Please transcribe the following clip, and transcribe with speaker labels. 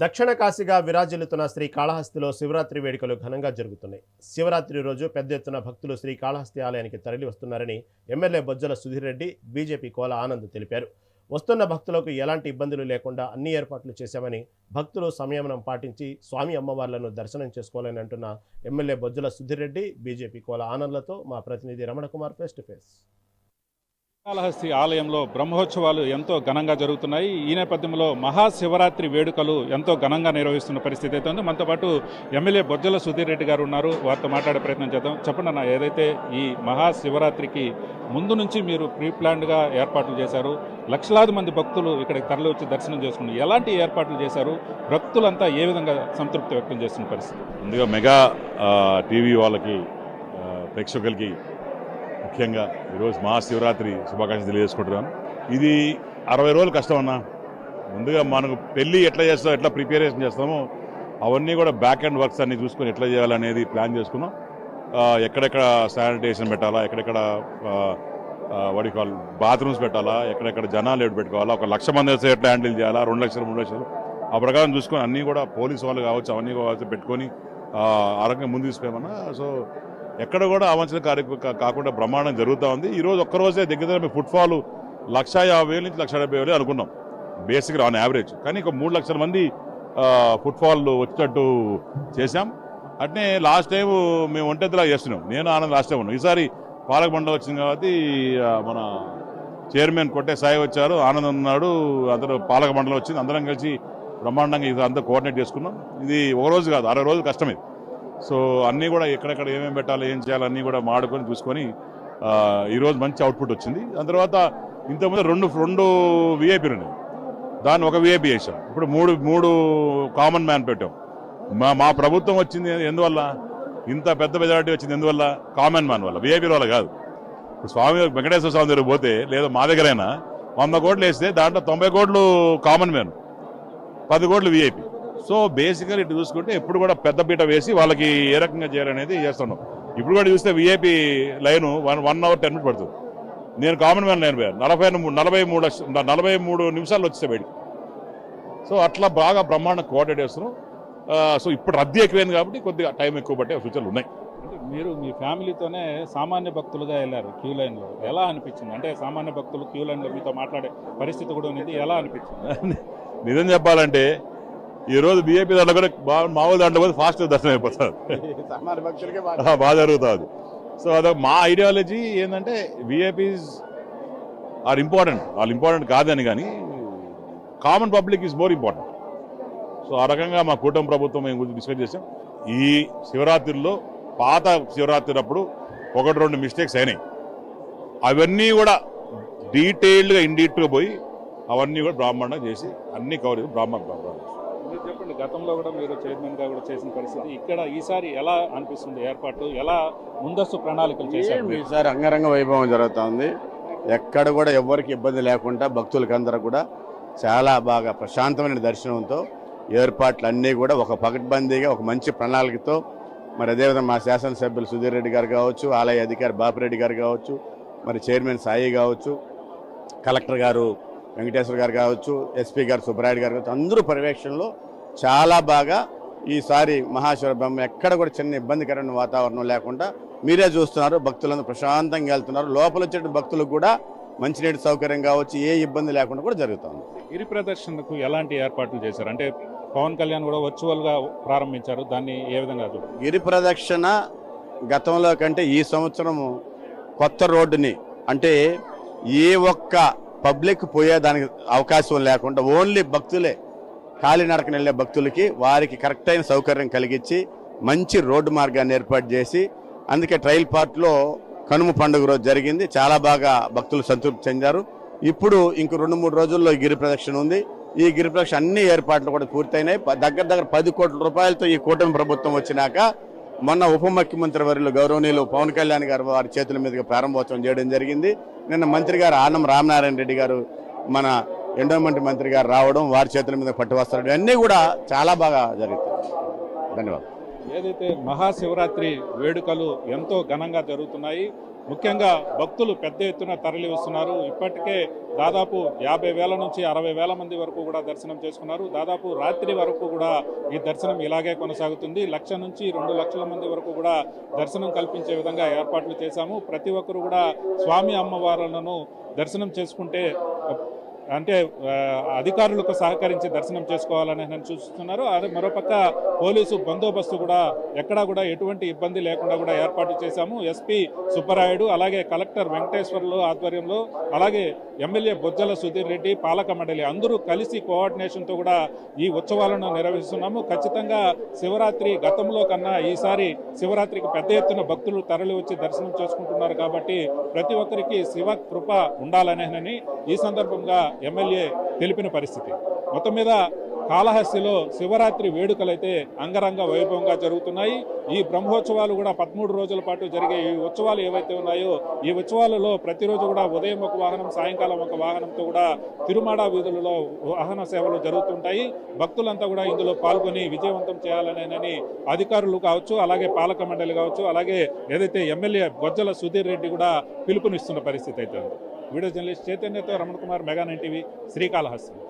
Speaker 1: దక్షిణ కాశీగా విరాజిల్లుతున్న శ్రీ కాళహస్తిలో శివరాత్రి వేడుకలు ఘనంగా జరుగుతున్నాయి. శివరాత్రి రోజు పెద్ద ఎత్తున భక్తులు శ్రీ కాళహస్తి ఆలయానికి తరలి వస్తున్నారని ఎమ్మెల్యే బొజ్జల సుధీర్ రెడ్డి బీజేపీ కోల ఆనంద్ తెలిపారు. వస్తున్న భక్తులకు ఎలాంటి ఇబ్బందులు లేకుండా అన్ని ఏర్పాట్లు చేశామని భక్తులు సంయమనం పాటించి స్వామి అమ్మవార్లను దర్శనం చేసుకోవాలని అంటున్న ఎమ్మెల్యే బొజ్జల సుధీర్ రెడ్డి బీజేపీ కోల ఆనంద్లతో మా ప్రతినిధి Ramanakumar face to face.
Speaker 2: Kalahasti ఆలయంలో బ్రహ్మోత్సవాలు ఎంతో ఘనంగా జరుగుతున్నాయి. ఈ నేపథ్యంలో మహాశివరాత్రి వేడుకలు ఎంతో ఘనంగా నిర్వహిస్తున్న పరిస్థితి అయితే ఉంది. మనతో పాటు ఎమ్మెల్యే బొజ్జల సుధీర్ రెడ్డి గారు ఉన్నారు. వారితో మాట్లాడే ప్రయత్నం చేద్దాం. చెప్పండి అన్న ఏదైతే ఈ మహాశివరాత్రికి ముందు నుంచి మీరు ప్రీ ప్లాన్డ్గా ఏర్పాట్లు చేశారు లక్షలాది మంది భక్తులు ఇక్కడికి తరలి వచ్చి దర్శనం చేసుకున్నారు ఎలాంటి ఏర్పాట్లు చేశారు భక్తులంతా ఏ విధంగా సంతృప్తి వ్యక్తం చేస్తున్న పరిస్థితి?
Speaker 3: ముందుగా మెగా టీవీ వాళ్ళకి ప్రేక్షకులకి ముఖ్యంగా ఈరోజు మహాశివరాత్రి శుభాకాంక్షలు తెలియజేసుకుంటున్నాను. ఇది అరవై రోజులు కష్టం అన్న. ముందుగా మనకు పెళ్ళి ఎట్లా చేస్తాం ఎట్లా ప్రిపేరేషన్ చేస్తామో అవన్నీ కూడా బ్యాక్ అండ్ వర్క్స్ అన్ని చూసుకొని ఎట్లా చేయాలనేది ప్లాన్ చేసుకున్నాం. ఎక్కడెక్కడ శానిటేషన్ పెట్టాలా ఎక్కడెక్కడ వాడి కాల్ బాత్రూమ్స్ పెట్టాలా ఎక్కడెక్కడ జనాలు ఎటు పెట్టుకోవాలా ఒక లక్ష మంది వస్తే ఎట్లా హ్యాండిల్ చేయాలా రెండు లక్షలు మూడు లక్షలు. ఆ ప్రకారం చూసుకొని అన్నీ కూడా పోలీసు వాళ్ళు కావచ్చు అవన్నీ కావచ్చు పెట్టుకొని ఆరోగ్యం ముందు తీసుకోమన్నా సో ఎక్కడ కూడా అవంచన కార్యక్రమం కాకుండా బ్రహ్మాండం జరుగుతూ ఉంది. ఈ రోజు ఒక్కరోజే దగ్గర దగ్గర ఫుట్ఫాల్ లక్ష యాభై వేల నుంచి లక్ష డెబ్బై వేలు అనుకున్నాం. బేసిక్గా ఆన్ యావరేజ్ కానీ ఒక మూడు లక్షల మంది ఫుట్ఫాల్ వచ్చేటట్టు చేశాం. అట్నే లాస్ట్ టైం మేము ఒంటెద్దులా చేస్తున్నాం. నేను ఆనంద్ లాస్ట్ టైం ఉన్నాం. ఈసారి పాలక మండలి వచ్చింది కాబట్టి మన చైర్మన్ కొట్టే సాయి వచ్చారు. ఆనంద్ ఉన్నాడు. అందరూ పాలక మండలి వచ్చింది. అందరం కలిసి బ్రహ్మాండంగా ఇది అంతా కోఆర్డినేట్ చేసుకున్నాం. ఇది ఒక రోజు కాదు అరవై రోజులు కష్టం ఇది. సో అన్నీ కూడా ఎక్కడెక్కడ ఏమేమి పెట్టాలి ఏం చేయాలి అన్నీ కూడా మాడుకొని చూసుకొని ఈరోజు మంచి అవుట్పుట్ వచ్చింది. దాని తర్వాత ఇంతకుముందు రెండు రెండు విఐపీలు ఉన్నాయి. దాన్ని ఒక విఐపీ చేసాం ఇప్పుడు మూడు మూడు కామన్ మ్యాన్ పెట్టాం. మా మా ప్రభుత్వం వచ్చింది ఎందువల్ల? ఇంత పెద్ద మెజారిటీ వచ్చింది ఎందువల్ల? కామన్ మ్యాన్ వల్ల విఐపీ వల్ల కాదు. ఇప్పుడు స్వామి వెంకటేశ్వర స్వామి దగ్గర పోతే లేదా మా దగ్గరైనా వంద కోట్లు వేస్తే దాంట్లో తొంభై కోట్లు కామన్ మ్యాన్ పది కోట్లు విఐపి సో బేసికల్ ఇటు చూసుకుంటే ఎప్పుడు కూడా పెద్ద పీట వేసి వాళ్ళకి ఏ రకంగా చేయాలనేది చేస్తున్నాం. ఇప్పుడు కూడా చూస్తే VIP line one one hour ten minute పడుతుంది. నేను కామన్ మ్యాన్ లైన్ పోయాను నలభై నలభై మూడు నలభై మూడు నిమిషాలు వచ్చేస్తే బయటికి. సో అట్లా బాగా బ్రహ్మాండ కోఆర్డినేట్ చేస్తున్నాం. సో ఇప్పుడు రద్దీ ఎక్కువైంది కాబట్టి కొద్దిగా టైం ఎక్కువ పట్టే సూచనలు ఉన్నాయి.
Speaker 2: అంటే మీరు మీ ఫ్యామిలీతోనే సామాన్య భక్తులుగా వెళ్ళారు క్యూ లైన్లో. ఎలా అనిపించింది? అంటే సామాన్య భక్తులు క్యూ లైన్లో మీతో మాట్లాడే పరిస్థితి కూడా ఉంది. ఎలా అనిపించింది?
Speaker 3: నిజం చెప్పాలంటే ఈ రోజు బీఏపీ దాంట్లో కూడా మామూలు దాంట్లో పోతే ఫాస్ట్ దర్శనం అయిపోతుంది. బాగా. జరుగుతుంది. సో అదొక మా ఐడియాలజీ ఏంటంటే విఐపీస్ ఆర్ ఇంపార్టెంట్ వాళ్ళు ఇంపార్టెంట్ కాదని కానీ common public is more important so ఆ రకంగా మా కూటమి ప్రభుత్వం మేము గురించి డిస్కస్ చేసాం. ఈ శివరాత్రిలో పాత శివరాత్రి అప్పుడు ఒకటి రెండు మిస్టేక్స్ అయినాయి. అవన్నీ కూడా డీటెయిల్డ్గా ఇన్గా పోయి అవన్నీ కూడా బ్రాహ్మణంగా చేసి అన్ని కవర్ చేసి బ్రాహ్మణ బ్రాహ్మణ
Speaker 2: చెప్పండి. గతంలో కూడా మీరు చైర్మన్గా కూడా చేసిన పరిస్థితి ఇక్కడ ఈసారి ఎలా అనిపిస్తుంది ఏర్పాటు? ఎలా ముందస్తు ప్రణాళికలు చేశారు?
Speaker 4: ఈసారి అంగరంగ వైభవం జరుగుతుంది. ఎక్కడ కూడా ఎవరికి ఇబ్బంది లేకుండా భక్తులకందరూ కూడా చాలా బాగా ప్రశాంతమైన దర్శనంతో ఏర్పాట్లు అన్నీ కూడా ఒక పకడ్బందీగా ఒక మంచి ప్రణాళికతో మరి అదేవిధంగా మా శాసనసభ్యులు సుధీర్ రెడ్డి గారు కావచ్చు ఆలయ అధికారి బాపిరెడ్డి గారు కావచ్చు మరి చైర్మన్ సాయి కావచ్చు కలెక్టర్ గారు వెంకటేశ్వర గారు కావచ్చు ఎస్పీ గారు సుబ్బరాయుడు గారు కావచ్చు అందరూ పర్యవేక్షణలో చాలా బాగా ఈసారి మహాశివ బ్రహ్మ ఎక్కడ కూడా చిన్న ఇబ్బందికరమైన వాతావరణం లేకుండా మీరే చూస్తున్నారు. భక్తులందరూ ప్రశాంతంగా వెళ్తున్నారు. లోపల వచ్చే భక్తులకు కూడా మంచినీటి సౌకర్యం కావచ్చు ఏ ఇబ్బంది లేకుండా కూడా జరుగుతుంది.
Speaker 2: గిరి ప్రదర్శనకు ఎలాంటి ఏర్పాట్లు చేశారు? అంటే పవన్ కళ్యాణ్ కూడా వర్చువల్గా ప్రారంభించారు. దాన్ని ఏ విధంగా?
Speaker 4: గిరి ప్రదక్షిణ గతంలో కంటే ఈ సంవత్సరం కొత్త రోడ్డుని అంటే ఏ ఒక్క పబ్లిక్ పోయేదానికి అవకాశం లేకుండా ఓన్లీ భక్తులే కాలినడకన వెళ్ళే భక్తులకి వారికి కరెక్ట్ అయిన సౌకర్యం కలిగించి మంచి రోడ్డు మార్గాన్ని ఏర్పాటు చేసి అందుకే ట్రయల్ పార్ట్లో కనుమ పండుగ రోజు జరిగింది. చాలా బాగా భక్తులు సంతృప్తి చెందారు. ఇప్పుడు ఇంక రెండు మూడు రోజుల్లో గిరి ప్రదక్షిణ ఉంది. ఈ గిరి ప్రదక్షిణ అన్ని ఏర్పాట్లు కూడా పూర్తయినాయి. దగ్గర దగ్గర పది కోట్ల రూపాయలతో ఈ కూటమి ప్రభుత్వం వచ్చినాక మొన్న ఉప ముఖ్యమంత్రి వర్యులు గౌరవనీయులు పవన్ కళ్యాణ్ గారు వారి చేతుల మీదుగా ప్రారంభోత్సవం చేయడం జరిగింది. నిన్న మంత్రి గారు ఆనం రామనారాయణ రెడ్డి గారు మన ఎండోమెంట్ మంత్రి గారు రావడం వారి చేతుల మీద పట్టువస్తారు ఇవన్నీ కూడా చాలా బాగా జరుగుతాయి ధన్యవాదాలు.
Speaker 2: ఏదైతే మహాశివరాత్రి వేడుకలు ఎంతో ఘనంగా జరుగుతున్నాయి ముఖ్యంగా భక్తులు పెద్ద ఎత్తున తరలి వస్తున్నారు. ఇప్పటికే దాదాపు యాభై వేల నుంచి అరవై వేల మంది వరకు కూడా దర్శనం చేసుకున్నారు. దాదాపు రాత్రి వరకు కూడా ఈ దర్శనం ఇలాగే కొనసాగుతుంది. లక్ష నుంచి రెండు లక్షల మంది వరకు కూడా దర్శనం కల్పించే విధంగా ఏర్పాట్లు చేశాము. ప్రతి ఒక్కరు కూడా స్వామి అమ్మవారులను దర్శనం చేసుకుంటే అంటే అధికారులకు సహకరించి దర్శనం చేసుకోవాలని చూస్తున్నారు. అదే మరోపక్క పోలీసు బందోబస్తు కూడా ఎక్కడా కూడా ఎటువంటి ఇబ్బంది లేకుండా కూడా ఏర్పాటు చేశాము. ఎస్పీ సుబ్బరాయుడు అలాగే కలెక్టర్ వెంకటేశ్వర్లు ఆధ్వర్యంలో అలాగే ఎమ్మెల్యే బొజ్జల సుధీర్ రెడ్డి పాలక మండలి అందరూ కలిసి కోఆర్డినేషన్తో కూడా ఈ ఉత్సవాలను నిర్వహిస్తున్నాము. ఖచ్చితంగా శివరాత్రి గతంలో కన్నా ఈసారి శివరాత్రికి పెద్ద ఎత్తున భక్తులు తరలి వచ్చి దర్శనం చేసుకుంటున్నారు కాబట్టి ప్రతి ఒక్కరికి శివ కృప ఉండాలనేనని ఈ సందర్భంగా ఎమ్మెల్యే తెలిపిన పరిస్థితి. మొత్తం మీద కాళహస్తిలో శివరాత్రి వేడుకలైతే అంగరంగ వైభవంగా జరుగుతున్నాయి. ఈ బ్రహ్మోత్సవాలు కూడా పదమూడు రోజుల పాటు జరిగే ఈ ఉత్సవాలు ఏవైతే ఉన్నాయో ఈ ఉత్సవాలలో ప్రతిరోజు కూడా ఉదయం ఒక వాహనం సాయంకాలం ఒక వాహనంతో కూడా తిరుమాడ వీధులలో వాహన సేవలు జరుగుతుంటాయి. భక్తులంతా కూడా ఇందులో పాల్గొని విజయవంతం చేయాలనేనని అధికారులు కావచ్చు అలాగే పాలక మండలి కావచ్చు అలాగే ఏదైతే ఎమ్మెల్యే బొజ్జల సుధీర్ రెడ్డి కూడా పిలుపునిస్తున్న పరిస్థితి అయితే video journalist చైతన్యతో Ramana Kumar mega nine TV Srikalahasti.